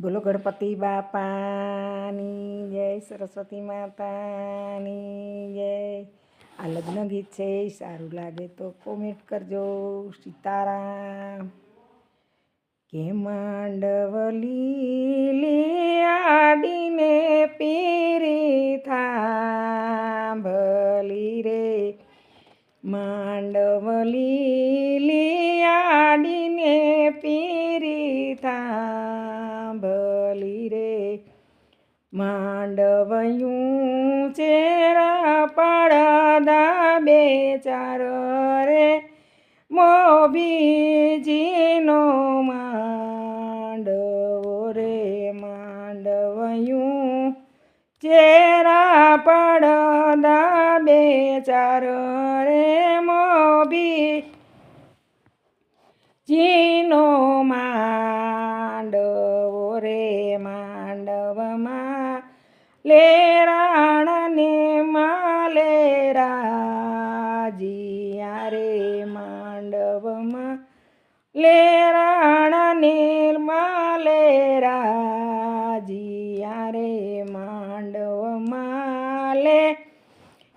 બોલો, ગણપતિ બાપાની જય, સરસ્વતી માતાની જય. આ લગ્ન ગીત છે સારું લાગે તો કોમેન્ટ કરજો. સીતારામ કે માંડવલી આડીને પીરી થાંભલી રે. માંડવલી આડીને પીરી થાંભલી માંડવયું ચેરા પડદા બેચાર રે મોબીજીનો માંડવો રે, માંડવયું ચેરા પડદા બેચાર રે મોબી જીનો માલેરા જીયા રે માંડવમાં લેરાણને માલેરા જીયા રે માંડવમાં લે.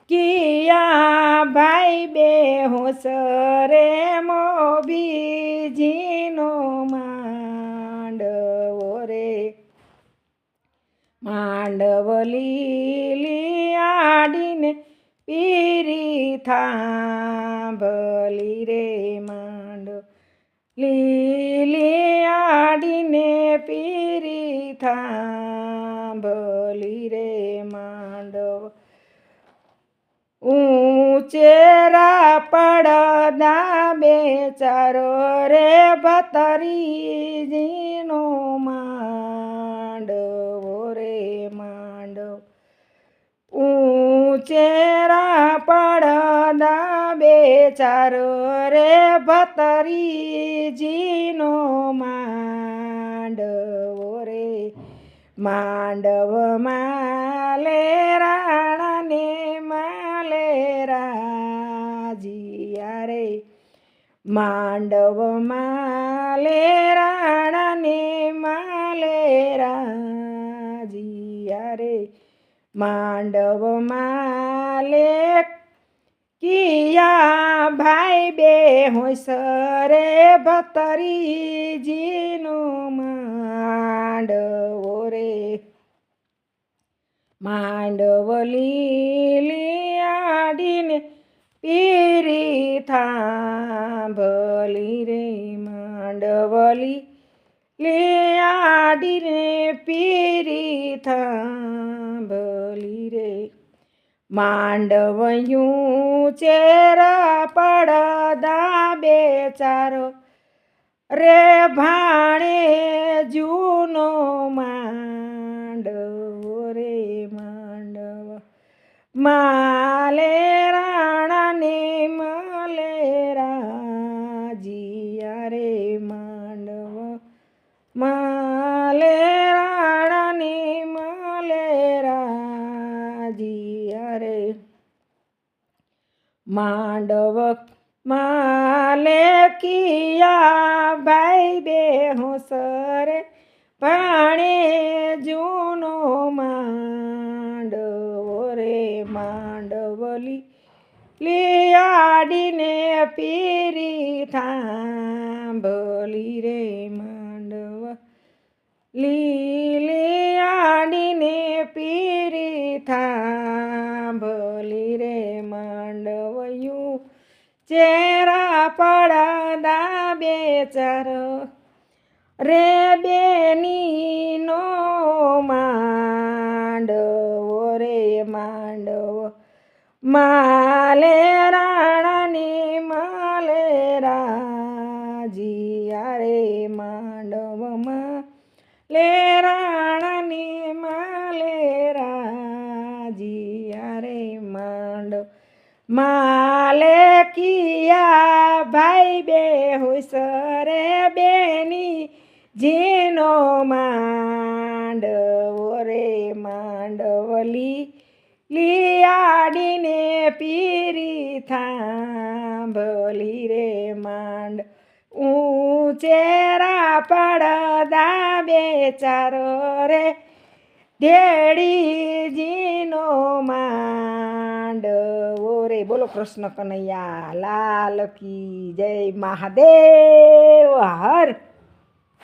કિયા ભાઈ બે હોસરે મોબીજીનો માંડવો રે. માંડવ લીલી આડીને પીરી થાંભલી રે માંડો. લીલી આડીને પીરી થાંભલી રે માંડો. ઊંચેરા પડદા બેચારો રે ભતરીજીનો માંડવો રે માંડવ ઊંચેરા પડદા બેચારો રે ભતરીજીનો માંડવો રે. માંડવ માલે રાણાને માલે રાજીયા રે. માંડવ માલે રાણાને માલે રાજીયા રે. માંડવ માલે બે સરે ભતરીજીનો માંડવો રે. માંડવો લીલી આડીને પીરી થાંભલી રે. માંડવલી લીયાડીને પીરી થાંભલી રે. માંડવયું ચેરા પડદા બેચારો રે ભાણે જૂનો માંડવો રે માંડવ. માલે માંડવ માલે કિયા ભાઈ બે હોસરે પાણે જૂનો માંડવો રે માંડવલી. લીયાડીને પીરી ચેરા પડદા બેચાર રે બેની નો માંડવો, રે માંડવો. માલે રાણાની, માલે રાજીયા, રે માંડવમાં લે રાણાની, માલે રાજીયા, રે માંડવ. માલે કિયા ભાઈ બે હુસરે બેની, જેનો માંડવો રે માંડવલી. લિયાડીને પીરી થાંભલી રે માંડ. ઊંચેરા પડદા બેચારો રે ધેડીજીનો માંડવો રે બોલો કૃષ્ણ કનૈયા લાલ કી જય મહાદેવ હર